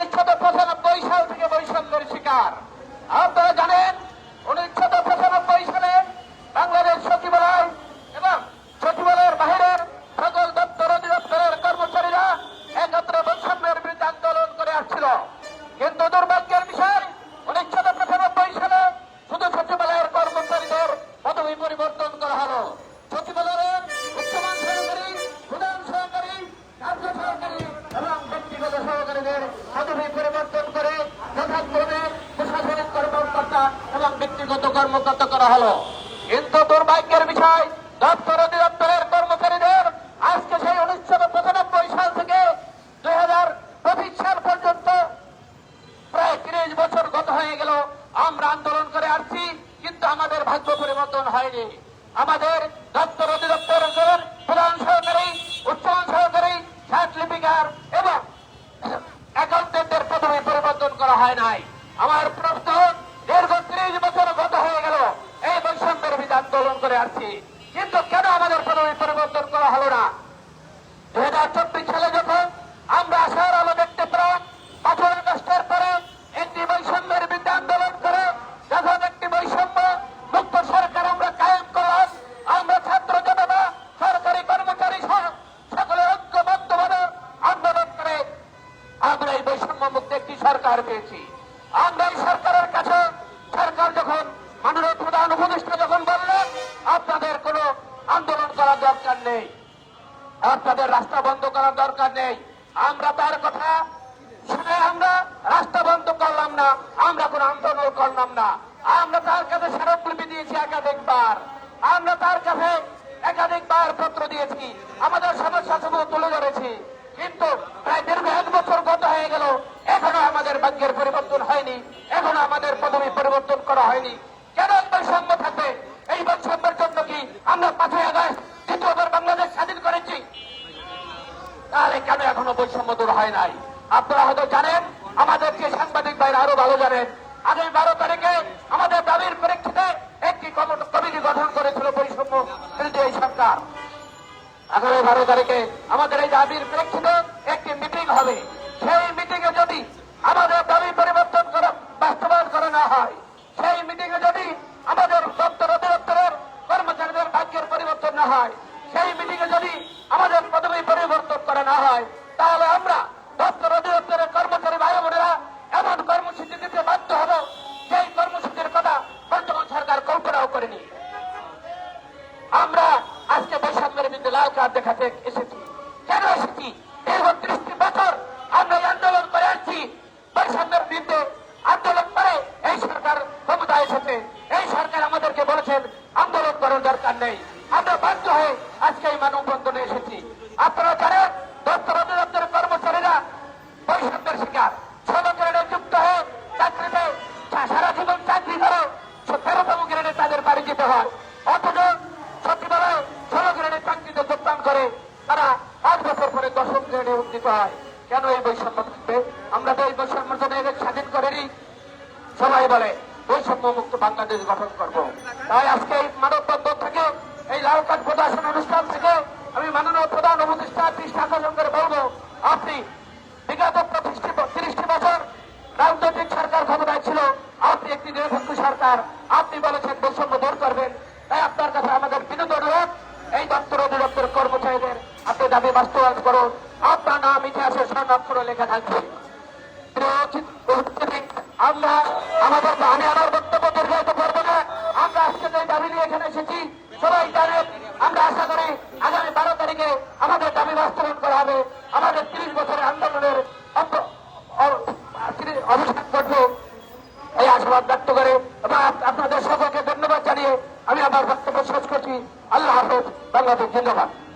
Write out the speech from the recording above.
পঁচানব্বই সাল থেকে বৈষম্যের শিকার। আপনারা জানেন এবং ব্যক্তিগত কর্মকর্তা করা হলো। কিন্তু দুর্ভাগ্যের বিষয়, দপ্তর অধিদপ্তরের কর্মচারীদের আজকে সেই উনিশশো পঁচানব্বই সাল থেকে দুই হাজার পঁচিশ সাল পর্যন্ত প্রায় তিরিশ বছর গত হয়ে গেল। আমরা আন্দোলন করে আসছি, কিন্তু আমাদের ভাগ্য পরিবর্তন হয়নি। আমাদের দপ্তর অধিদপ্তরের প্রধান সহকারী উচ্চমান সহকারী সাত লিপিকার এবং অ্যাকাউন্টেন্টের পদবি পরিবর্তন করা হয় নাই। আমার প্রশ্ন আন্দোলন করে আসছি। কিন্তু কেন আমাদের পদবি পরিবর্তন করা হলো না? দুই হাজার চব্বিশ সালে যখন আমরা আশার আলো দেখতে পেলাম পরে একটি বৈষম্যের বিরুদ্ধে আন্দোলন করে যখন একটি বৈষম্য মুক্ত সরকার আমরা কায়েম করলাম, আমরা ছাত্র জনতা, সরকারি কর্মচারী সহ সকলের ঐক্যবদ্ধভাবে আন্দোলন করে। আমরা এই বৈষম্য মুক্ত একটি সরকার পেয়েছি। আমরা এই সরকারের কাছে দরকার নেই। আপনাদের রাস্তা বন্ধ করার দরকার নেই। আমরা তার কথা শুনে আমরা রাস্তা বন্ধ করলাম না, আমরা কোন আন্দোলন করলাম না। আমরা তার কাছে স্মারকলিপি দিয়েছি একাধিকবার। আমরা তার কাছে একাধিকবার পত্র দিয়েছি। আমাদের সমস্যা সমূহ তুলে ধরেছি। কিন্তু প্রায় দীর্ঘ এক বছর গত হয়ে গেল, এখনও আমাদের ভাগ্যের পরিবর্তন হয়নি। এখনও আমাদের পদবি পরিবর্তন করা হয়নি। কেন বৈষম্য থাকবে? এই বৈষম্যের জন্য কি আমরা পাঁচই আগস্ট দ্বিতীয়বার বাংলাদেশ স্বাধীন করেছি তাহলে কেন এখনও বৈষম্য দূর হয় নাই। আপনারা হয়তো জানেন আমাদের যে সাংবাদিক ভাইরা আরও ভালো জানেন। আগামী বারো তারিখে আমাদের দাবির প্রেক্ষিতে একটি কমিটি গঠন করেছিল বৈষম্য এই সরকার। আগামী বারো তারিখে আমাদের এই দাবির প্রেক্ষিতে একটি মিটিং হবে। সেই মিটিং এ যদি আমাদের দাবি পরিবর্তন করা বাস্তবায়ন করা না হয়, সেই মিটিং এ যদি আমাদের দপ্তর অধিদপ্তরের কর্মচারীদের ভাগ্যের পরিবর্তন না হয় লাল কার্ড দেখাতে এসেছি। কেন এসেছি? দীর্ঘ ত্রিশটি বছর আমরা আন্দোলন করে আসছি। বৈষম্যের বিরুদ্ধে আন্দোলন করে এই সরকার ক্ষমতা এসেছে। এই সরকার আমাদেরকে বলেছেন, আন্দোলন করার দরকার নেই। আমরা বাধ্য হয়ে কেন এই বৈষম্য থাকবে আমরা তো এই বৈষম্যের জন্য স্বাধীন করেনি। সবাই বলে, বৈষম্য মুক্ত বাংলাদেশ গঠন করব। তাই আজকে এই মানববন্ধন থেকে, এই লাল কার্ড প্রদর্শন অনুষ্ঠান থেকে আমি মাননীয় প্রধান উপদেষ্টা পৃষ্ঠা আকর্ষণ আপনি বিগত তিরিশটি বছর রাজনৈতিক সরকার ক্ষমতায় ছিল, আপনি একটি নিরপেক্ষ সরকার, আপনি বলেছেন বৈষম্য দূর করবেন। তাই আপনার কাছে আমাদের বিনোদ অনুরোধ, এই দপ্তর অধিদপ্তর কর্মচারীদের আপনি দাবি বাস্তবায়ন করুন। স্বর্ণাক্ষরে লেখা থাকবে। আমরা আমাদের আমি আমার বক্তব্য দীর্ঘায়িত করব না। আমরা আজকে যে দাবি নিয়ে এখানে এসেছি, সবাই জানেন আমরা আশা করি আগামী বারো তারিখে আমাদের দাবি বাস্তবায়ন করা হবে। আমাদের তিরিশ বছরের আন্দোলনের অবসান ঘটবে এই আশীর্বাদ ব্যক্ত করে এবং আপ- আপনাদের সকলকে ধন্যবাদ জানিয়ে আমি আমার বক্তব্য শেষ করছি। আল্লাহ হাফেজ। বাংলাদেশ জিন্দাবাদ।